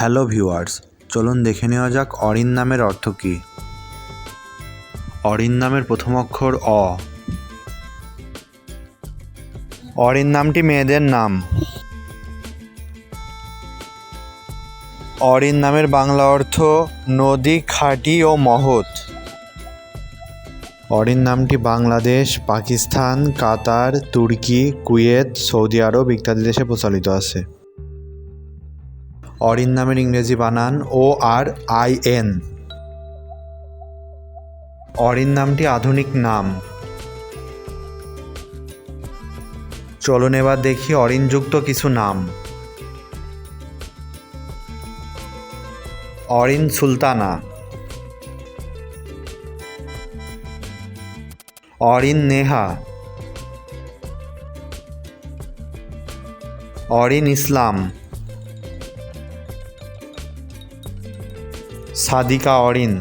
Hello viewers, চলুন দেখে নেওয়া যাক অরিন নামের অর্থ কী। অরিন নামের প্রথম অক্ষর অ। অরিন নামটি মেয়েদের নাম। অরিন নামের বাংলা অর্থ নদী, খাঁটি ও মহৎ। অরিন নামটি বাংলাদেশ, পাকিস্তান, কাতার, তুর্কি, কুয়েত, সৌদি আরব ইত্যাদি দেশে প্রচলিত আছে। অরিন নামের ইংরেজি বানান O R I N. Orin নামটি আধুনিক নাম। চলুন এবার দেখি অরিনযুক্ত কিছু নাম। অরিন সুলতানা। অরিন নেহা। অরিন ইসলাম। সাদিকা অরিন।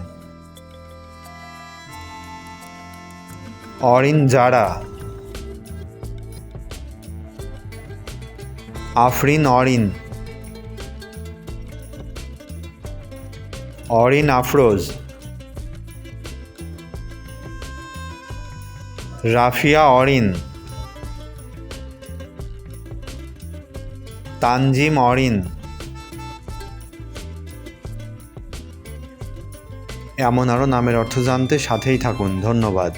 অরিন জারা। আফরিন অরিন। অরিন আফরোজ। রাফিয়া অরিন। তানজিম অরিন। এমন আরও নামের অর্থ জানতে সাথেই থাকুন। ধন্যবাদ।